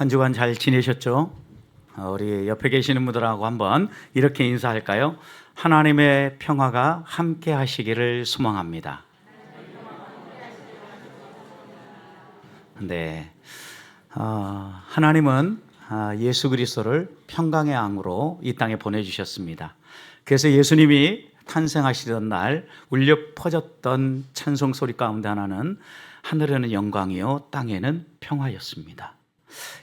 한 주간 잘 지내셨죠? 어, 우리 옆에 계시는 분들하고 한번 이렇게 인사할까요? 하나님의 평화가 함께 하시기를 소망합니다. 네. 어, 하나님은 아, 예수 그리스도를 평강의 왕으로 이 땅에 보내주셨습니다. 그래서 예수님이 탄생하시던 날 울려 퍼졌던 찬송 소리 가운데 하나는 하늘에는 영광이요 땅에는 평화였습니다.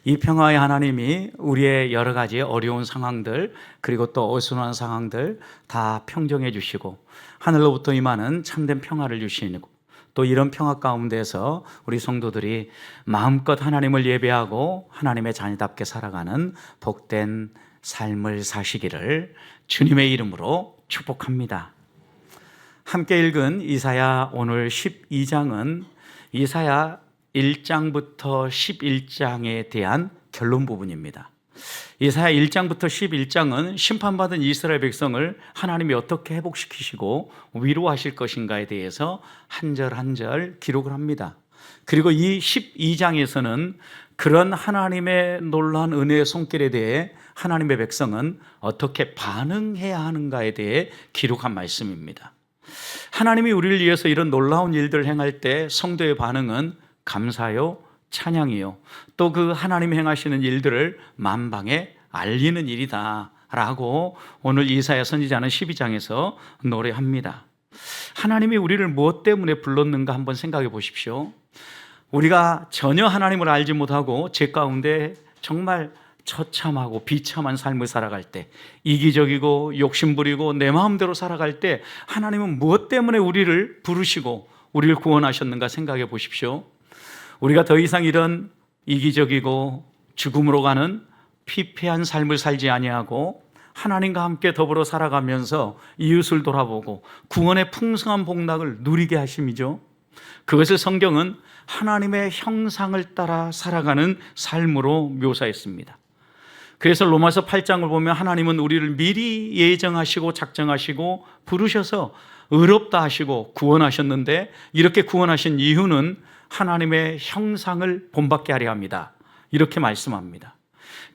이 평화의 하나님이 우리의 여러 가지 어려운 상황들 그리고 또 어수선한 상황들 다 평정해 주시고 하늘로부터 임하는 참된 평화를 주시고 또 이런 평화 가운데서 우리 성도들이 마음껏 하나님을 예배하고 하나님의 자녀답게 살아가는 복된 삶을 사시기를 주님의 이름으로 축복합니다. 함께 읽은 이사야 오늘 12장은 이사야 1장부터 11장에 대한 결론 부분입니다. 이사야 1장부터 11장은 심판받은 이스라엘 백성을 하나님이 어떻게 회복시키시고 위로하실 것인가에 대해서 한 절 한 절 기록을 합니다. 그리고 이 12장에서는 그런 하나님의 놀라운 은혜의 손길에 대해 하나님의 백성은 어떻게 반응해야 하는가에 대해 기록한 말씀입니다. 하나님이 우리를 위해서 이런 놀라운 일들을 행할 때 성도의 반응은 감사요, 찬양이요. 또 그 하나님 행하시는 일들을 만방에 알리는 일이다. 라고 오늘 이사야 선지자는 12장에서 노래합니다. 하나님이 우리를 무엇 때문에 불렀는가 한번 생각해 보십시오. 우리가 전혀 하나님을 알지 못하고 제 가운데 정말 처참하고 비참한 삶을 살아갈 때, 이기적이고 욕심부리고 내 마음대로 살아갈 때 하나님은 무엇 때문에 우리를 부르시고 우리를 구원하셨는가 생각해 보십시오. 우리가 더 이상 이런 이기적이고 죽음으로 가는 피폐한 삶을 살지 아니하고 하나님과 함께 더불어 살아가면서 이웃을 돌아보고 구원의 풍성한 복락을 누리게 하심이죠. 그것을 성경은 하나님의 형상을 따라 살아가는 삶으로 묘사했습니다. 그래서 로마서 8장을 보면 하나님은 우리를 미리 예정하시고 작정하시고 부르셔서 의롭다 하시고 구원하셨는데 이렇게 구원하신 이유는 하나님의 형상을 본받게 하려 합니다. 이렇게 말씀합니다.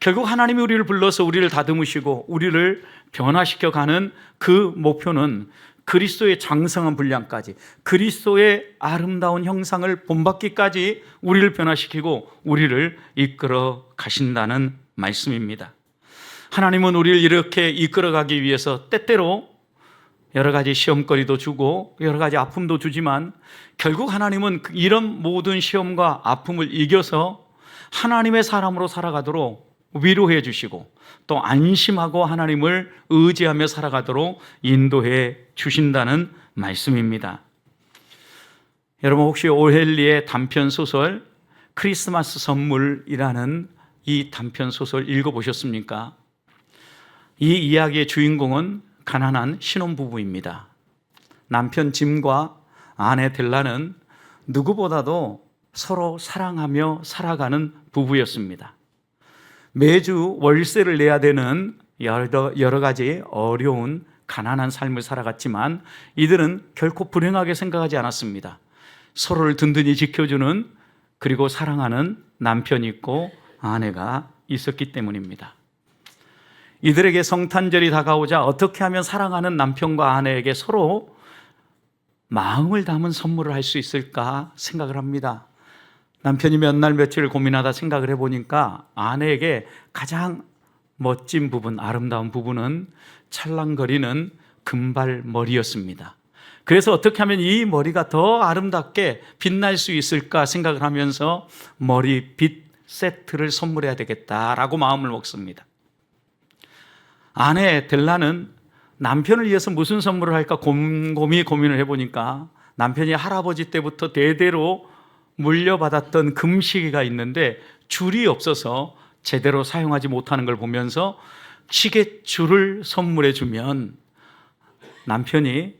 결국 하나님이 우리를 불러서 우리를 다듬으시고 우리를 변화시켜 가는 그 목표는 그리스도의 장성한 분량까지 그리스도의 아름다운 형상을 본받기까지 우리를 변화시키고 우리를 이끌어 가신다는 말씀입니다. 하나님은 우리를 이렇게 이끌어 가기 위해서 때때로 여러 가지 시험거리도 주고 여러 가지 아픔도 주지만 결국 하나님은 이런 모든 시험과 아픔을 이겨서 하나님의 사람으로 살아가도록 위로해 주시고 또 안심하고 하나님을 의지하며 살아가도록 인도해 주신다는 말씀입니다. 여러분 혹시 오헬리의 단편 소설 크리스마스 선물이라는 이 단편 소설 읽어보셨습니까? 이 이야기의 주인공은 가난한 신혼부부입니다. 남편 짐과 아내 델라는 누구보다도 서로 사랑하며 살아가는 부부였습니다. 매주 월세를 내야 되는 여러, 여러 가지 어려운 가난한 삶을 살아갔지만 이들은 결코 불행하게 생각하지 않았습니다. 서로를 든든히 지켜주는 그리고 사랑하는 남편이 있고 아내가 있었기 때문입니다. 이들에게 성탄절이 다가오자 어떻게 하면 사랑하는 남편과 아내에게 서로 마음을 담은 선물을 할 수 있을까 생각을 합니다. 남편이 몇 날 며칠 고민하다 생각을 해보니까 아내에게 가장 멋진 부분, 아름다운 부분은 찰랑거리는 금발 머리였습니다. 그래서 어떻게 하면 이 머리가 더 아름답게 빛날 수 있을까 생각을 하면서 머리빗 세트를 선물해야 되겠다라고 마음을 먹습니다. 아내 델라는 남편을 위해서 무슨 선물을 할까 곰곰이 고민을 해보니까 남편이 할아버지 때부터 대대로 물려받았던 금시계가 있는데 줄이 없어서 제대로 사용하지 못하는 걸 보면서 시계줄을 선물해 주면 남편이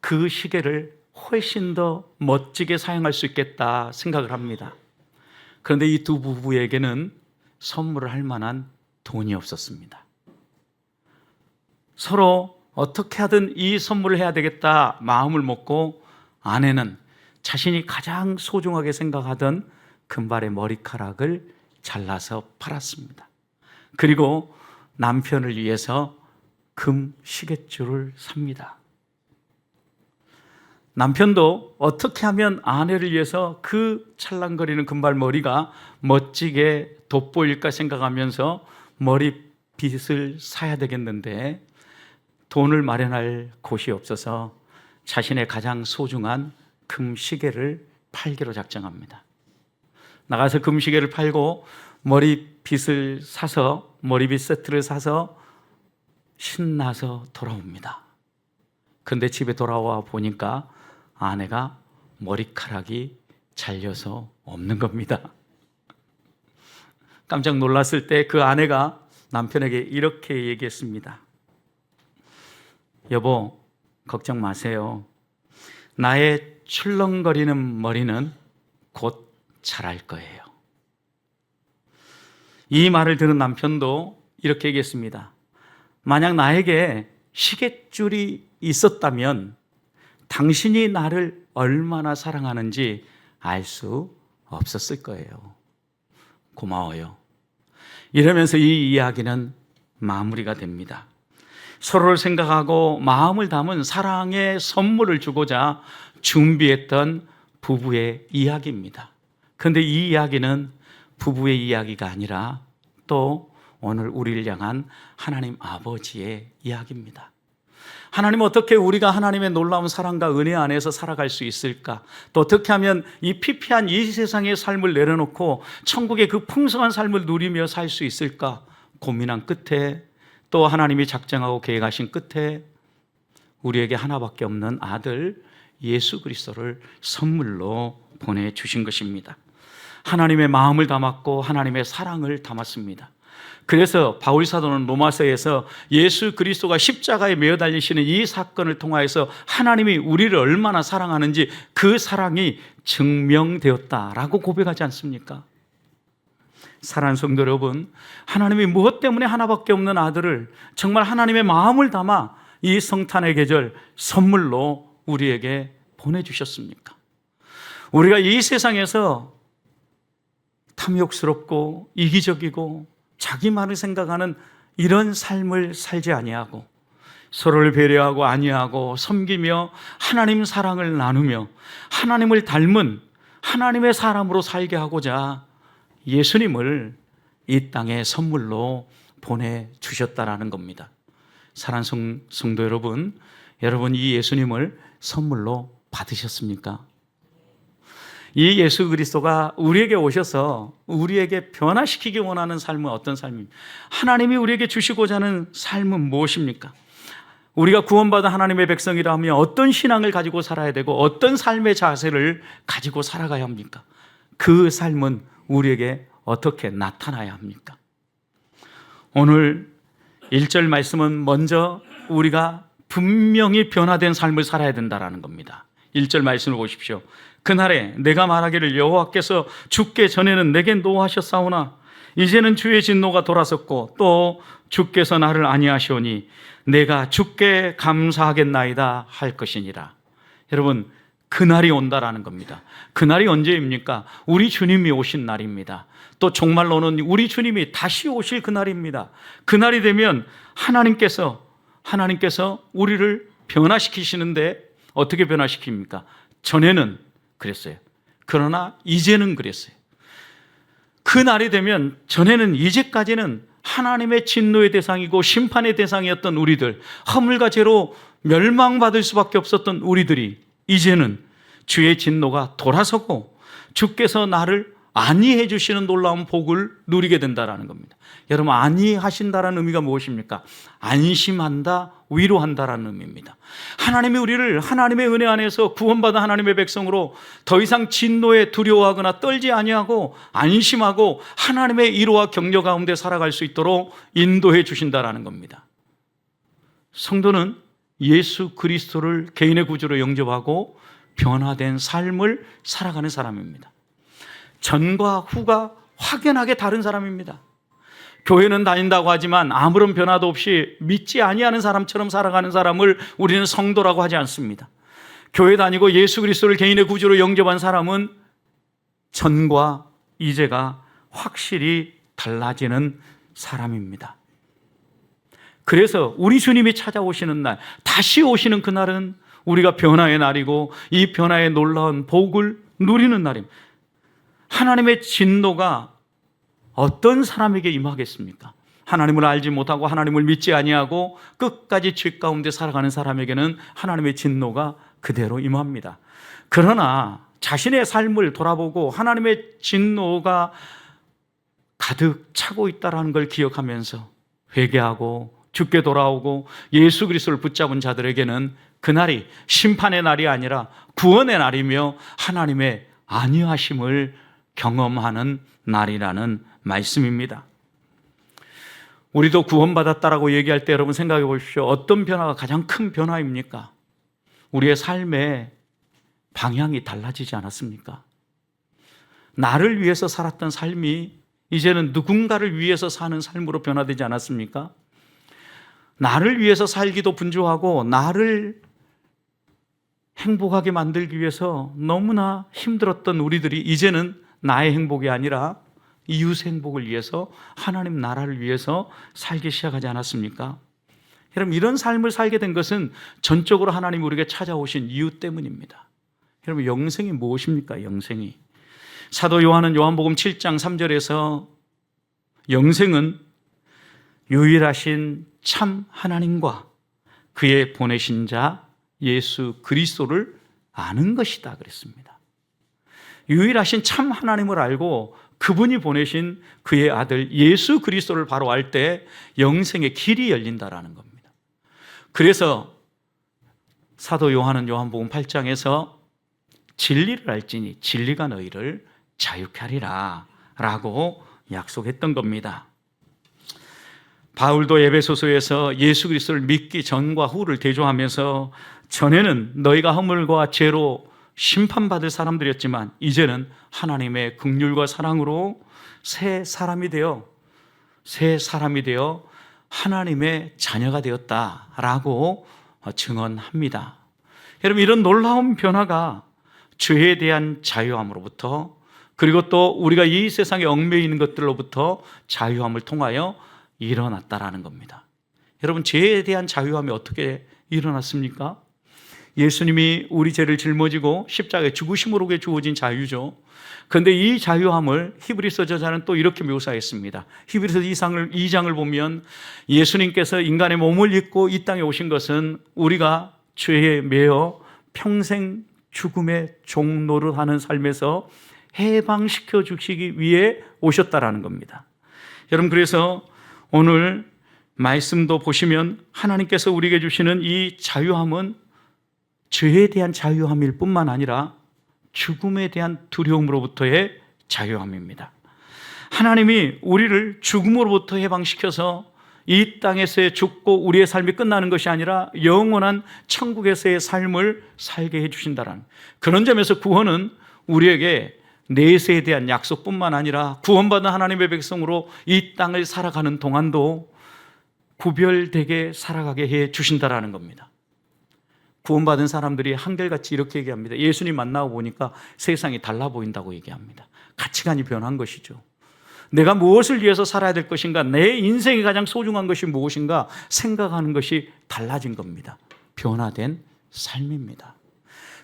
그 시계를 훨씬 더 멋지게 사용할 수 있겠다 생각을 합니다. 그런데 이 두 부부에게는 선물을 할 만한 돈이 없었습니다. 서로 어떻게 하든 이 선물을 해야 되겠다 마음을 먹고 아내는 자신이 가장 소중하게 생각하던 금발의 머리카락을 잘라서 팔았습니다. 그리고 남편을 위해서 금 시계줄을 삽니다. 남편도 어떻게 하면 아내를 위해서 그 찰랑거리는 금발머리가 멋지게 돋보일까 생각하면서 머리빗을 사야 되겠는데 돈을 마련할 곳이 없어서 자신의 가장 소중한 금시계를 팔기로 작정합니다. 나가서 금시계를 팔고 머리빗을 사서 머리빗 세트를 사서 신나서 돌아옵니다. 근데 집에 돌아와 보니까 아내가 머리카락이 잘려서 없는 겁니다. 깜짝 놀랐을 때 그 아내가 남편에게 이렇게 얘기했습니다. 여보, 걱정 마세요. 나의 출렁거리는 머리는 곧 자랄 거예요. 이 말을 들은 남편도 이렇게 얘기했습니다. 만약 나에게 시계줄이 있었다면 당신이 나를 얼마나 사랑하는지 알 수 없었을 거예요. 고마워요. 이러면서 이 이야기는 마무리가 됩니다. 서로를 생각하고 마음을 담은 사랑의 선물을 주고자 준비했던 부부의 이야기입니다. 그런데 이 이야기는 부부의 이야기가 아니라 또 오늘 우리를 향한 하나님 아버지의 이야기입니다. 하나님 어떻게 우리가 하나님의 놀라운 사랑과 은혜 안에서 살아갈 수 있을까? 또 어떻게 하면 이 피폐한 이 세상의 삶을 내려놓고 천국의 그 풍성한 삶을 누리며 살 수 있을까? 고민한 끝에 또 하나님이 작정하고 계획하신 끝에 우리에게 하나밖에 없는 아들 예수 그리스도를 선물로 보내 주신 것입니다. 하나님의 마음을 담았고 하나님의 사랑을 담았습니다. 그래서 바울 사도는 로마서에서 예수 그리스도가 십자가에 매어 달리시는 이 사건을 통하여서 하나님이 우리를 얼마나 사랑하는지 그 사랑이 증명되었다라고 고백하지 않습니까? 사랑하는 성도 여러분, 하나님이 무엇 때문에 하나밖에 없는 아들을 정말 하나님의 마음을 담아 이 성탄의 계절 선물로 우리에게 보내주셨습니까? 우리가 이 세상에서 탐욕스럽고 이기적이고 자기만을 생각하는 이런 삶을 살지 아니하고 서로를 배려하고 아니하고 섬기며 하나님 사랑을 나누며 하나님을 닮은 하나님의 사람으로 살게 하고자 예수님을 이 땅에 선물로 보내 주셨다라는 겁니다. 사랑하는 성도 여러분, 여러분 이 예수님을 선물로 받으셨습니까? 이 예수 그리스도가 우리에게 오셔서 우리에게 변화시키기 원하는 삶은 어떤 삶입니까? 하나님이 우리에게 주시고자 하는 삶은 무엇입니까? 우리가 구원받은 하나님의 백성이라면 어떤 신앙을 가지고 살아야 되고 어떤 삶의 자세를 가지고 살아가야 합니까? 그 삶은 우리에게 어떻게 나타나야 합니까? 오늘 1절 말씀은 먼저 우리가 분명히 변화된 삶을 살아야 된다라는 겁니다. 1절 말씀을 보십시오. 그날에 내가 말하기를 여호와께서 죽게 전에는 내게 노하셨사오나 이제는 주의 진노가 돌아섰고 또 주께서 나를 아니하시오니 내가 죽게 감사하겠나이다 할 것이니라. 여러분 그날이 온다라는 겁니다. 그날이 언제입니까? 우리 주님이 오신 날입니다. 또 종말로는 우리 주님이 다시 오실 그날입니다. 그날이 되면 하나님께서 하나님께서 우리를 변화시키시는데 어떻게 변화시킵니까? 전에는 그랬어요. 그러나 이제는 그랬어요. 그 날이 되면 전에는 이제까지는 하나님의 진노의 대상이고 심판의 대상이었던 우리들, 허물과 죄로 멸망받을 수밖에 없었던 우리들이 이제는 주의 진노가 돌아서고 주께서 나를 안위해 주시는 놀라운 복을 누리게 된다라는 겁니다. 여러분 안위하신다라는 의미가 무엇입니까? 안심한다, 위로한다라는 의미입니다. 하나님이 우리를 하나님의 은혜 안에서 구원받은 하나님의 백성으로 더 이상 진노에 두려워하거나 떨지 아니하고 안심하고 하나님의 위로와 격려 가운데 살아갈 수 있도록 인도해 주신다라는 겁니다. 성도는 예수 그리스도를 개인의 구주로 영접하고 변화된 삶을 살아가는 사람입니다. 전과 후가 확연하게 다른 사람입니다. 교회는 다닌다고 하지만 아무런 변화도 없이 믿지 아니하는 사람처럼 살아가는 사람을 우리는 성도라고 하지 않습니다. 교회 다니고 예수 그리스도를 개인의 구주로 영접한 사람은 전과 이제가 확실히 달라지는 사람입니다. 그래서 우리 주님이 찾아오시는 날, 다시 오시는 그날은 우리가 변화의 날이고 이 변화의 놀라운 복을 누리는 날입니다. 하나님의 진노가 어떤 사람에게 임하겠습니까? 하나님을 알지 못하고 하나님을 믿지 아니하고 끝까지 죄 가운데 살아가는 사람에게는 하나님의 진노가 그대로 임합니다. 그러나 자신의 삶을 돌아보고 하나님의 진노가 가득 차고 있다라는 걸 기억하면서 회개하고 죽게 돌아오고 예수 그리스도를 붙잡은 자들에게는 그날이 심판의 날이 아니라 구원의 날이며 하나님의 안위하심을 경험하는 날이라는 말씀입니다. 우리도 구원받았다라고 얘기할 때 여러분 생각해 보십시오. 어떤 변화가 가장 큰 변화입니까? 우리의 삶의 방향이 달라지지 않았습니까? 나를 위해서 살았던 삶이 이제는 누군가를 위해서 사는 삶으로 변화되지 않았습니까? 나를 위해서 살기도 분주하고 나를 행복하게 만들기 위해서 너무나 힘들었던 우리들이 이제는 나의 행복이 아니라 이웃 행복을 위해서 하나님 나라를 위해서 살기 시작하지 않았습니까? 여러분 이런 삶을 살게 된 것은 전적으로 하나님 우리에게 찾아오신 이유 때문입니다. 여러분 영생이 무엇입니까? 영생이 사도 요한은 요한복음 7장 3절에서 영생은 유일하신 참 하나님과 그의 보내신 자 예수 그리스도를 아는 것이다 그랬습니다. 유일하신 참 하나님을 알고 그분이 보내신 그의 아들 예수 그리스도를 바로 알 때 영생의 길이 열린다라는 겁니다. 그래서 사도 요한은 요한복음 8장에서 진리를 알지니 진리가 너희를 자유케 하리라 라고 약속했던 겁니다. 바울도 에베소서에서 예수 그리스도를 믿기 전과 후를 대조하면서 전에는 너희가 허물과 죄로 심판받을 사람들이었지만 이제는 하나님의 극률과 사랑으로 새 사람이 되어 새 사람이 되어 하나님의 자녀가 되었다라고 증언합니다. 여러분 이런 놀라운 변화가 죄에 대한 자유함으로부터 그리고 또 우리가 이 세상에 얽매여 있는 것들로부터 자유함을 통하여 일어났다라는 겁니다. 여러분 죄에 대한 자유함이 어떻게 일어났습니까? 예수님이 우리 죄를 짊어지고 십자가에 죽으심으로 주어진 자유죠. 그런데 이 자유함을 히브리서 저자는 또 이렇게 묘사했습니다. 히브리서 2장을, 2장을 보면 예수님께서 인간의 몸을 입고 이 땅에 오신 것은 우리가 죄에 매여 평생 죽음의 종로를 하는 삶에서 해방시켜 주시기 위해 오셨다라는 겁니다. 여러분 그래서 오늘 말씀도 보시면 하나님께서 우리에게 주시는 이 자유함은 죄에 대한 자유함일 뿐만 아니라 죽음에 대한 두려움으로부터의 자유함입니다. 하나님이 우리를 죽음으로부터 해방시켜서 이 땅에서의 죽고 우리의 삶이 끝나는 것이 아니라 영원한 천국에서의 삶을 살게 해주신다는 그런 점에서 구원은 우리에게 내세에 대한 약속뿐만 아니라 구원받은 하나님의 백성으로 이 땅을 살아가는 동안도 구별되게 살아가게 해 주신다라는 겁니다. 구원받은 사람들이 한결같이 이렇게 얘기합니다. 예수님 만나고 보니까 세상이 달라 보인다고 얘기합니다. 가치관이 변한 것이죠. 내가 무엇을 위해서 살아야 될 것인가, 내 인생이 가장 소중한 것이 무엇인가 생각하는 것이 달라진 겁니다. 변화된 삶입니다.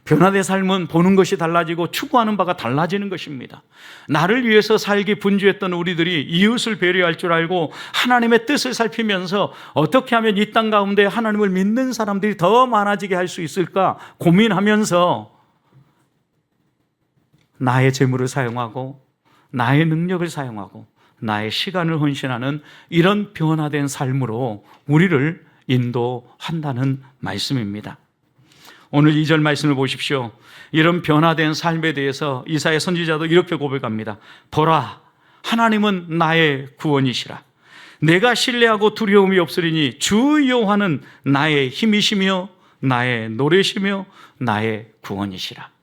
변화된 삶은 보는 것이 달라지고 추구하는 바가 달라지는 것입니다. 나를 위해서 살기 분주했던 우리들이 이웃을 배려할 줄 알고 하나님의 뜻을 살피면서 어떻게 하면 이 땅 가운데 하나님을 믿는 사람들이 더 많아지게 할 수 있을까 고민하면서 나의 재물을 사용하고 나의 능력을 사용하고 나의 시간을 헌신하는 이런 변화된 삶으로 우리를 인도한다는 말씀입니다. 오늘 2절 말씀을 보십시오. 이런 변화된 삶에 대해서 이사의 선지자도 이렇게 고백합니다. 보라, 하나님은 나의 구원이시라. 내가 신뢰하고 두려움이 없으리니 주 여호와는 나의 힘이시며 나의 노래시며 나의 구원이시라.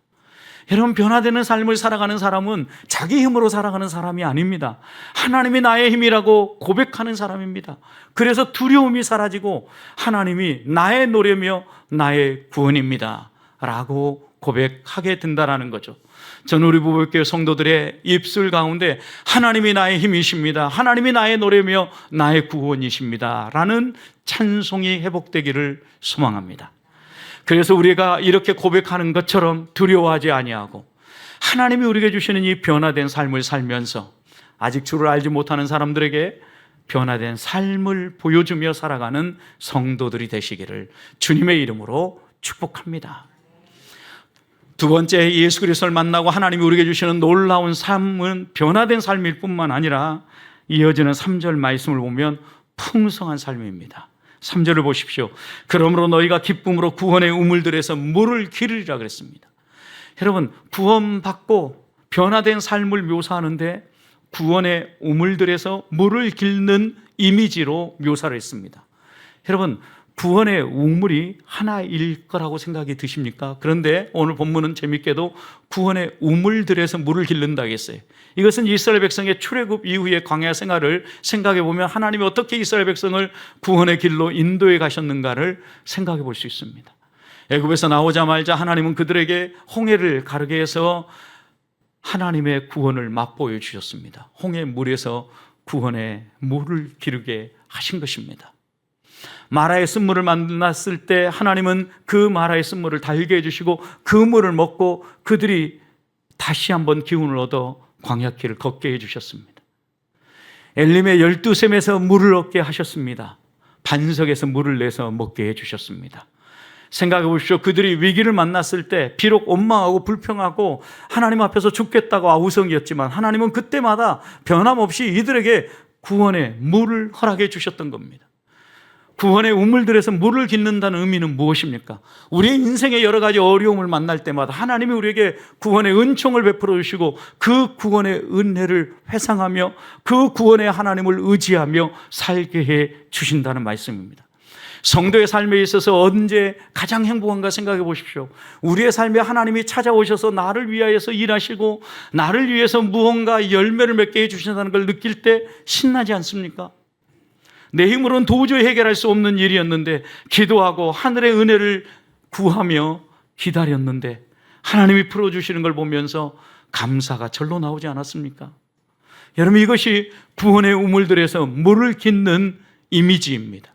여러분 변화되는 삶을 살아가는 사람은 자기 힘으로 살아가는 사람이 아닙니다. 하나님이 나의 힘이라고 고백하는 사람입니다. 그래서 두려움이 사라지고 하나님이 나의 노래며 나의 구원입니다. 라고 고백하게 된다라는 거죠. 전 우리 부부교회 성도들의 입술 가운데 하나님이 나의 힘이십니다. 하나님이 나의 노래며 나의 구원이십니다. 라는 찬송이 회복되기를 소망합니다. 그래서 우리가 이렇게 고백하는 것처럼 두려워하지 아니하고 하나님이 우리에게 주시는 이 변화된 삶을 살면서 아직 주를 알지 못하는 사람들에게 변화된 삶을 보여주며 살아가는 성도들이 되시기를 주님의 이름으로 축복합니다. 두 번째 예수 그리스도를 만나고 하나님이 우리에게 주시는 놀라운 삶은 변화된 삶일 뿐만 아니라 이어지는 3절 말씀을 보면 풍성한 삶입니다. 3절을 보십시오. 그러므로 너희가 기쁨으로 구원의 우물들에서 물을 기르리라 그랬습니다. 여러분, 구원받고 변화된 삶을 묘사하는데 구원의 우물들에서 물을 길는 이미지로 묘사를 했습니다. 여러분, 구원의 우물이 하나일 거라고 생각이 드십니까? 그런데 오늘 본문은 재밌게도 구원의 우물들에서 물을 길른다 했어요. 이것은 이스라엘 백성의 출애굽 이후의 광야 생활을 생각해 보면 하나님이 어떻게 이스라엘 백성을 구원의 길로 인도해 가셨는가를 생각해 볼 수 있습니다. 애굽에서 나오자마자 하나님은 그들에게 홍해를 가르게 해서 하나님의 구원을 맛보여 주셨습니다. 홍해 물에서 구원의 물을 기르게 하신 것입니다. 마라의 쓴물을 만났을 때 하나님은 그 마라의 쓴물을 달게 해주시고 그 물을 먹고 그들이 다시 한번 기운을 얻어 광야길을 걷게 해주셨습니다. 엘림의 열두 샘에서 물을 얻게 하셨습니다. 반석에서 물을 내서 먹게 해주셨습니다. 생각해 보십시오. 그들이 위기를 만났을 때 비록 원망하고 불평하고 하나님 앞에서 죽겠다고 아우성이었지만 하나님은 그때마다 변함없이 이들에게 구원의 물을 허락해 주셨던 겁니다. 구원의 우물들에서 물을 깃는다는 의미는 무엇입니까? 우리의 인생의 여러 가지 어려움을 만날 때마다 하나님이 우리에게 구원의 은총을 베풀어 주시고 그 구원의 은혜를 회상하며 그 구원의 하나님을 의지하며 살게 해 주신다는 말씀입니다. 성도의 삶에 있어서 언제 가장 행복한가 생각해 보십시오. 우리의 삶에 하나님이 찾아오셔서 나를 위하여서 일하시고 나를 위해서 무언가 열매를 맺게 해 주신다는 걸 느낄 때 신나지 않습니까? 내 힘으로는 도저히 해결할 수 없는 일이었는데 기도하고 하늘의 은혜를 구하며 기다렸는데 하나님이 풀어주시는 걸 보면서 감사가 절로 나오지 않았습니까? 여러분 이것이 구원의 우물들에서 물을 깃는 이미지입니다.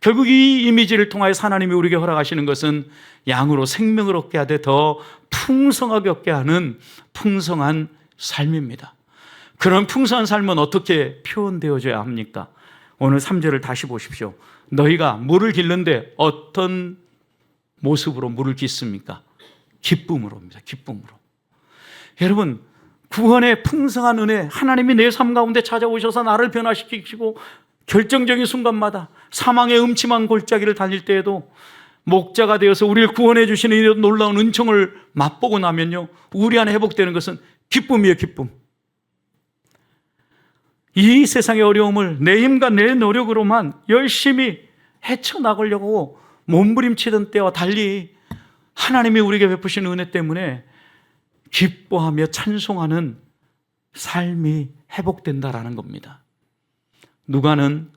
결국 이 이미지를 통하여 하나님이 우리에게 허락하시는 것은 양으로 생명을 얻게 하되 더 풍성하게 얻게 하는 풍성한 삶입니다. 그런 풍성한 삶은 어떻게 표현되어져야 합니까? 오늘 3절을 다시 보십시오. 너희가 물을 길는데 어떤 모습으로 물을 깃습니까? 기쁨으로입니다. 기쁨으로. 여러분, 구원의 풍성한 은혜, 하나님이 내 삶 가운데 찾아오셔서 나를 변화시키시고 결정적인 순간마다 사망의 음침한 골짜기를 달릴 때에도 목자가 되어서 우리를 구원해 주시는 이런 놀라운 은총을 맛보고 나면요. 우리 안에 회복되는 것은 기쁨이에요, 기쁨. 이 세상의 어려움을 내 힘과 내 노력으로만 열심히 헤쳐나가려고 몸부림치던 때와 달리 하나님이 우리에게 베푸신 은혜 때문에 기뻐하며 찬송하는 삶이 회복된다라는 겁니다. 누가는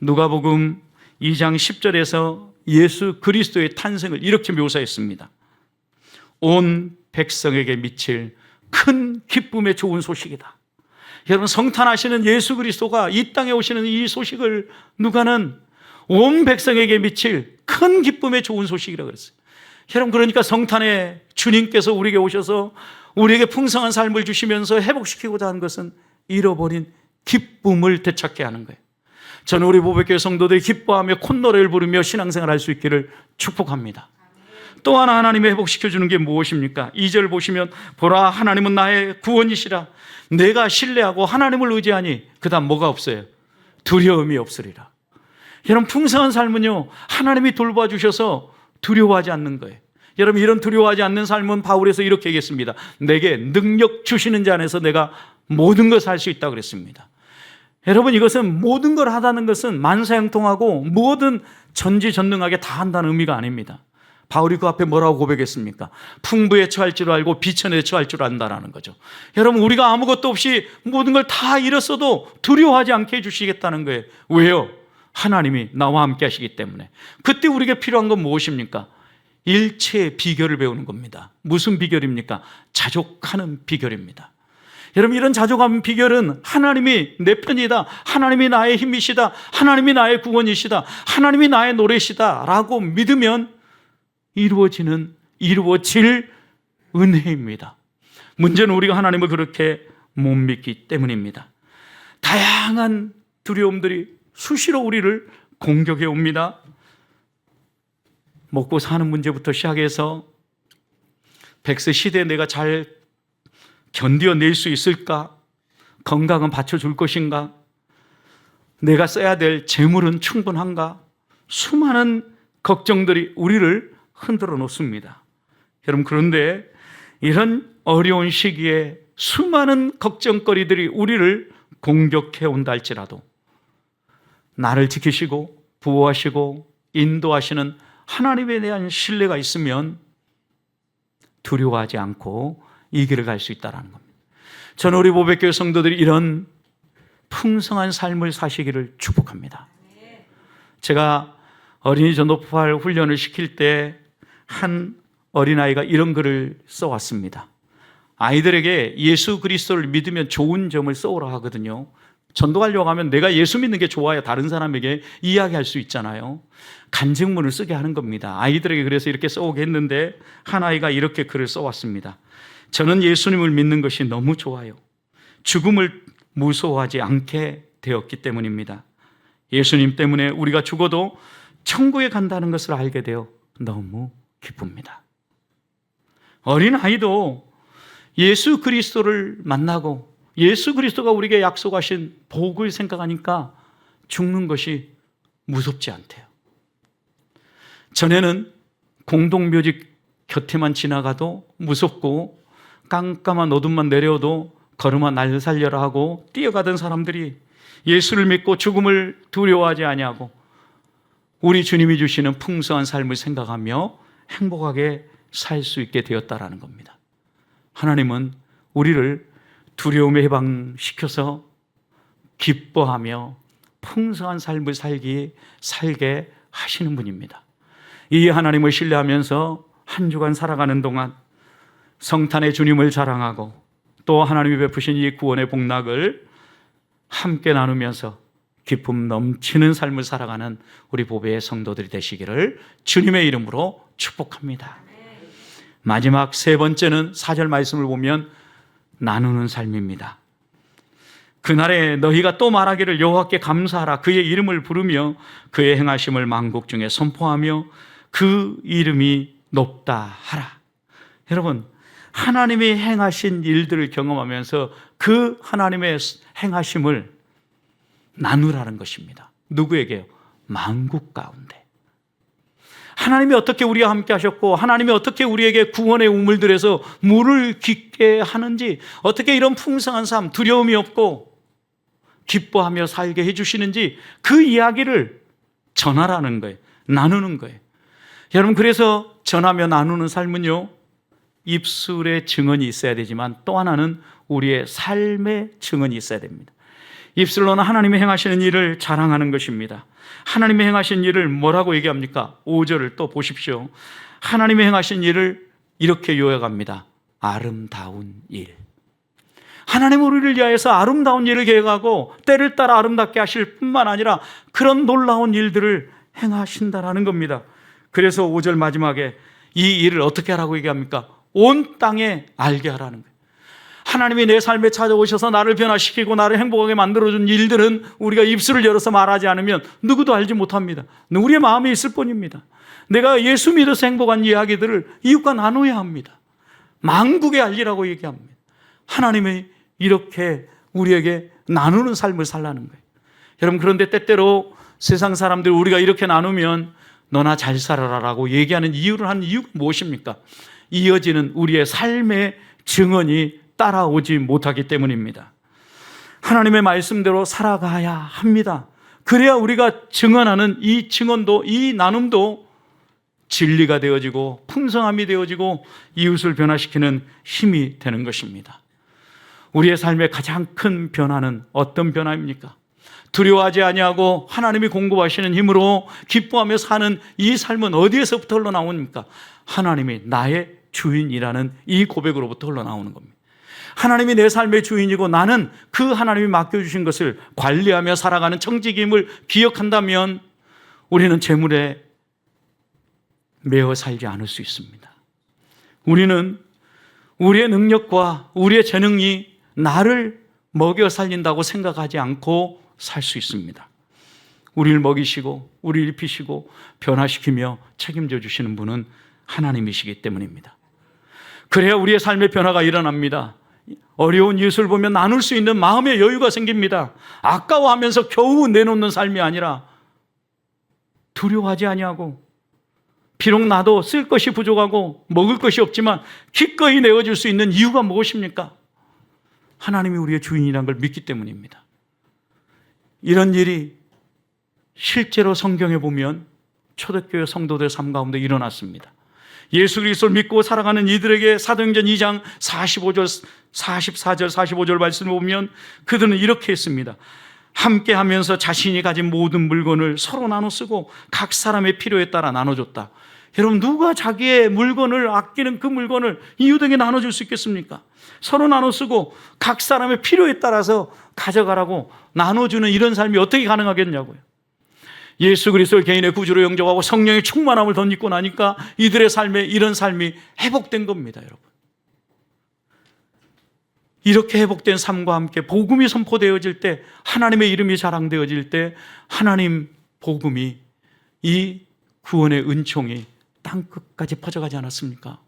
누가복음 2장 10절에서 예수 그리스도의 탄생을 이렇게 묘사했습니다. 온 백성에게 미칠 큰 기쁨의 좋은 소식이다. 여러분 성탄하시는 예수 그리스도가 이 땅에 오시는 이 소식을 누가는 온 백성에게 미칠 큰 기쁨의 좋은 소식이라고 그랬어요. 여러분 그러니까 성탄에 주님께서 우리에게 오셔서 우리에게 풍성한 삶을 주시면서 회복시키고자 하는 것은 잃어버린 기쁨을 되찾게 하는 거예요. 저는 우리 보백교회 성도들이 기뻐하며 콧노래를 부르며 신앙생활 할 수 있기를 축복합니다. 또 하나 하나님이 회복시켜 주는 게 무엇입니까? 2절 보시면 보라 하나님은 나의 구원이시라 내가 신뢰하고 하나님을 의지하니 그다음 뭐가 없어요? 두려움이 없으리라. 여러분 풍성한 삶은요 하나님이 돌봐 주셔서 두려워하지 않는 거예요. 여러분 이런 두려워하지 않는 삶은 바울에서 이렇게 얘기했습니다. 내게 능력 주시는 자 안에서 내가 모든 것을 할 수 있다고 그랬습니다. 여러분 이것은 모든 걸 하다는 것은 만사형통하고 모든 전지전능하게 다 한다는 의미가 아닙니다. 바울이 그 앞에 뭐라고 고백했습니까? 풍부에 처할 줄 알고 비천에 처할 줄 안다라는 거죠. 여러분 우리가 아무것도 없이 모든 걸 다 잃었어도 두려워하지 않게 해주시겠다는 거예요. 왜요? 하나님이 나와 함께 하시기 때문에. 그때 우리에게 필요한 건 무엇입니까? 일체의 비결을 배우는 겁니다. 무슨 비결입니까? 자족하는 비결입니다. 여러분 이런 자족한 비결은 하나님이 내 편이다. 하나님이 나의 힘이시다. 하나님이 나의 구원이시다. 하나님이 나의 노래시다라고 믿으면 이루어지는 이루어질 은혜입니다. 문제는 우리가 하나님을 그렇게 못 믿기 때문입니다. 다양한 두려움들이 수시로 우리를 공격해 옵니다. 먹고 사는 문제부터 시작해서 백세 시대에 내가 잘 견뎌낼 수 있을까? 건강은 받쳐줄 것인가? 내가 써야 될 재물은 충분한가? 수많은 걱정들이 우리를 흔들어 놓습니다. 여러분, 그런데 이런 어려운 시기에 수많은 걱정거리들이 우리를 공격해 온다 할지라도 나를 지키시고 보호하시고 인도하시는 하나님에 대한 신뢰가 있으면 두려워하지 않고 이 길을 갈 수 있다는 겁니다. 저는 우리 보백교회 성도들이 이런 풍성한 삶을 사시기를 축복합니다. 제가 어린이 전도파 훈련을 시킬 때 한 어린아이가 이런 글을 써왔습니다. 아이들에게 예수 그리스도를 믿으면 좋은 점을 써오라 하거든요. 전도하려고 하면 내가 예수 믿는 게 좋아야 다른 사람에게 이야기할 수 있잖아요. 간증문을 쓰게 하는 겁니다. 아이들에게 그래서 이렇게 써오게 했는데 한 아이가 이렇게 글을 써왔습니다. 저는 예수님을 믿는 것이 너무 좋아요. 죽음을 무서워하지 않게 되었기 때문입니다. 예수님 때문에 우리가 죽어도 천국에 간다는 것을 알게 되어 너무 기쁩니다. 어린 아이도 예수 그리스도를 만나고 예수 그리스도가 우리에게 약속하신 복을 생각하니까 죽는 것이 무섭지 않대요. 전에는 공동묘지 곁에만 지나가도 무섭고 깜깜한 어둠만 내려도 걸음아 날 살려라 하고 뛰어가던 사람들이 예수를 믿고 죽음을 두려워하지 아니하고 우리 주님이 주시는 풍성한 삶을 생각하며 행복하게 살 수 있게 되었다라는 겁니다. 하나님은 우리를 두려움에 해방시켜서 기뻐하며 풍성한 삶을 살기 살게 하시는 분입니다. 이 하나님을 신뢰하면서 한 주간 살아가는 동안 성탄의 주님을 자랑하고 또 하나님이 베푸신 이 구원의 복락을 함께 나누면서 기쁨 넘치는 삶을 살아가는 우리 보배의 성도들이 되시기를 주님의 이름으로 축복합니다. 마지막 세 번째는 사절 말씀을 보면 나누는 삶입니다. 그날에 너희가 또 말하기를 여호와께 감사하라 그의 이름을 부르며 그의 행하심을 만국 중에 선포하며 그 이름이 높다 하라. 여러분 하나님이 행하신 일들을 경험하면서 그 하나님의 행하심을 나누라는 것입니다. 누구에게요? 만국 가운데. 하나님이 어떻게 우리와 함께 하셨고 하나님이 어떻게 우리에게 구원의 우물들에서 물을 깊게 하는지 어떻게 이런 풍성한 삶 두려움이 없고 기뻐하며 살게 해 주시는지 그 이야기를 전하라는 거예요. 나누는 거예요. 여러분 그래서 전하며 나누는 삶은요 입술의 증언이 있어야 되지만 또 하나는 우리의 삶의 증언이 있어야 됩니다. 입술로는 하나님이 행하시는 일을 자랑하는 것입니다. 하나님이 행하신 일을 뭐라고 얘기합니까? 5절을 또 보십시오. 하나님이 행하신 일을 이렇게 요약합니다. 아름다운 일. 하나님 우리를 위하여서 아름다운 일을 계획하고 때를 따라 아름답게 하실 뿐만 아니라 그런 놀라운 일들을 행하신다라는 겁니다. 그래서 5절 마지막에 이 일을 어떻게 하라고 얘기합니까? 온 땅에 알게 하라는 거예요. 하나님이 내 삶에 찾아오셔서 나를 변화시키고 나를 행복하게 만들어준 일들은 우리가 입술을 열어서 말하지 않으면 누구도 알지 못합니다. 우리의 마음에 있을 뿐입니다. 내가 예수 믿어서 행복한 이야기들을 이웃과 나눠야 합니다. 만국에 알리라고 얘기합니다. 하나님이 이렇게 우리에게 나누는 삶을 살라는 거예요. 여러분, 그런데 때때로 세상 사람들 우리가 이렇게 나누면 너나 잘 살아라라고 얘기하는 이유를 한 이유가 무엇입니까? 이어지는 우리의 삶의 증언이 따라오지 못하기 때문입니다. 하나님의 말씀대로 살아가야 합니다. 그래야 우리가 증언하는 이 증언도, 이 나눔도 진리가 되어지고 풍성함이 되어지고 이웃을 변화시키는 힘이 되는 것입니다. 우리의 삶의 가장 큰 변화는 어떤 변화입니까? 두려워하지 아니하고 하나님이 공급하시는 힘으로 기뻐하며 사는 이 삶은 어디에서부터 흘러나옵니까? 하나님이 나의 주인이라는 이 고백으로부터 흘러나오는 겁니다. 하나님이 내 삶의 주인이고 나는 그 하나님이 맡겨주신 것을 관리하며 살아가는 청지기임을 기억한다면 우리는 재물에 매어 살지 않을 수 있습니다. 우리는 우리의 능력과 우리의 재능이 나를 먹여 살린다고 생각하지 않고 살 수 있습니다. 우리를 먹이시고 우리를 입히시고 변화시키며 책임져 주시는 분은 하나님이시기 때문입니다. 그래야 우리의 삶의 변화가 일어납니다. 어려운 이웃을 보면 나눌 수 있는 마음의 여유가 생깁니다. 아까워하면서 겨우 내놓는 삶이 아니라 두려워하지 아니하고 비록 나도 쓸 것이 부족하고 먹을 것이 없지만 기꺼이 내어줄 수 있는 이유가 무엇입니까? 하나님이 우리의 주인이라는 걸 믿기 때문입니다. 이런 일이 실제로 성경에 보면 초대교회 성도들 삶 가운데 일어났습니다. 예수 그리스도를 믿고 살아가는 이들에게 사도행전 2장 45절, 44절, 45절 말씀을 보면 그들은 이렇게 했습니다. 함께 하면서 자신이 가진 모든 물건을 서로 나눠 쓰고 각 사람의 필요에 따라 나눠 줬다. 여러분, 누가 자기의 물건을 아끼는 그 물건을 이웃에게 나눠 줄 수 있겠습니까? 서로 나눠 쓰고 각 사람의 필요에 따라서 가져가라고 나눠 주는 이런 삶이 어떻게 가능하겠냐고요. 예수 그리스도를 개인의 구주로 영접하고 성령의 충만함을 덧입고 나니까 이들의 삶에 이런 삶이 회복된 겁니다, 여러분. 이렇게 회복된 삶과 함께 복음이 선포되어질 때 하나님의 이름이 자랑되어질 때 하나님 복음이 이 구원의 은총이 땅 끝까지 퍼져가지 않았습니까?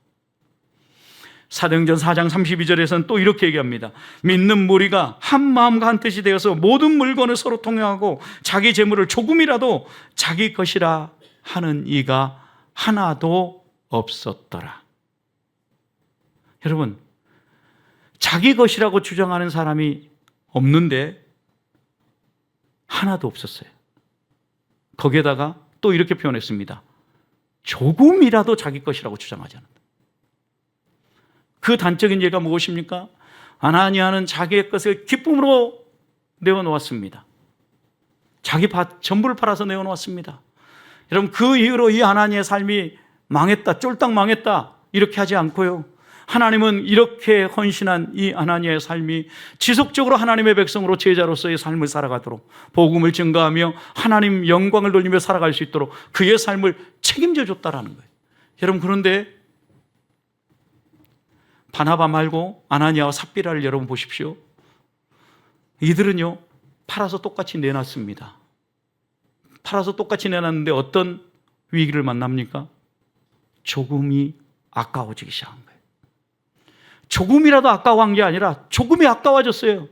사도행전 4장 32절에서는 또 이렇게 얘기합니다. 믿는 무리가 한 마음과 한 뜻이 되어서 모든 물건을 서로 통용하고 자기 재물을 조금이라도 자기 것이라 하는 이가 하나도 없었더라. 여러분, 자기 것이라고 주장하는 사람이 없는데 하나도 없었어요. 거기에다가 또 이렇게 표현했습니다. 조금이라도 자기 것이라고 주장하지 않는다. 그 단적인 예가 무엇입니까? 아나니아는 자기의 것을 기쁨으로 내어놓았습니다. 자기 밭 전부를 팔아서 내어놓았습니다. 여러분 그 이후로 이 아나니아의 삶이 망했다, 쫄딱 망했다 이렇게 하지 않고요. 하나님은 이렇게 헌신한 이 아나니아의 삶이 지속적으로 하나님의 백성으로 제자로서의 삶을 살아가도록 복음을 증가하며 하나님 영광을 돌리며 살아갈 수 있도록 그의 삶을 책임져 줬다라는 거예요. 여러분 그런데 바나바 말고 아나니아와 삽비라를 여러분 보십시오. 이들은요 팔아서 똑같이 내놨습니다. 팔아서 똑같이 내놨는데 어떤 위기를 만납니까? 조금이 아까워지기 시작한 거예요. 조금이라도 아까워한 게 아니라 조금이 아까워졌어요.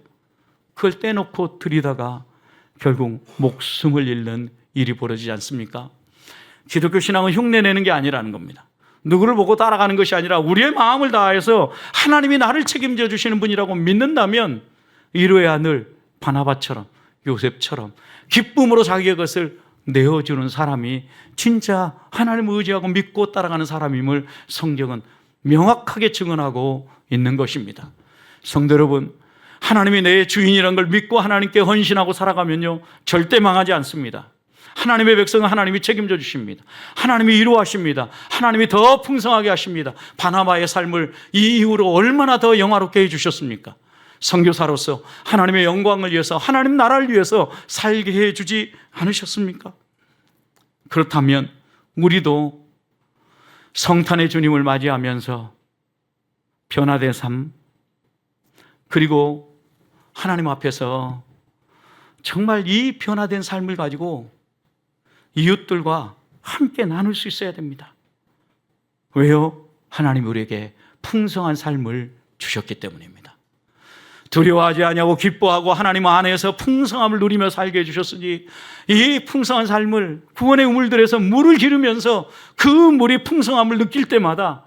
그걸 떼놓고 들이다가 결국 목숨을 잃는 일이 벌어지지 않습니까? 기독교 신앙은 흉내내는 게 아니라는 겁니다. 누구를 보고 따라가는 것이 아니라 우리의 마음을 다해서 하나님이 나를 책임져 주시는 분이라고 믿는다면 이루어야 늘 바나바처럼 요셉처럼 기쁨으로 자기의 것을 내어주는 사람이 진짜 하나님을 의지하고 믿고 따라가는 사람임을 성경은 명확하게 증언하고 있는 것입니다. 성도 여러분, 하나님이 내 주인이란 걸 믿고 하나님께 헌신하고 살아가면요, 절대 망하지 않습니다. 하나님의 백성은 하나님이 책임져 주십니다. 하나님이 이루하십니다. 하나님이 더 풍성하게 하십니다. 바나바의 삶을 이 이후로 얼마나 더 영화롭게 해 주셨습니까? 선교사로서 하나님의 영광을 위해서 하나님 나라를 위해서 살게 해 주지 않으셨습니까? 그렇다면 우리도 성탄의 주님을 맞이하면서 변화된 삶 그리고 하나님 앞에서 정말 이 변화된 삶을 가지고 이웃들과 함께 나눌 수 있어야 됩니다. 왜요? 하나님 우리에게 풍성한 삶을 주셨기 때문입니다. 두려워하지 아니하고 기뻐하고 하나님 안에서 풍성함을 누리며 살게 해주셨으니 이 풍성한 삶을 구원의 우물들에서 물을 기르면서 그 물이 풍성함을 느낄 때마다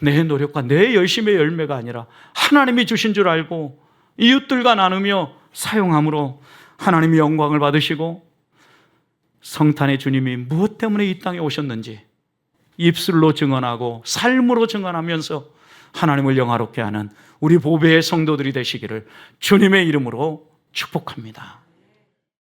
내 노력과 내 열심의 열매가 아니라 하나님이 주신 줄 알고 이웃들과 나누며 사용함으로 하나님이 영광을 받으시고 성탄의 주님이 무엇 때문에 이 땅에 오셨는지 입술로 증언하고 삶으로 증언하면서 하나님을 영화롭게 하는 우리 보배의 성도들이 되시기를 주님의 이름으로 축복합니다.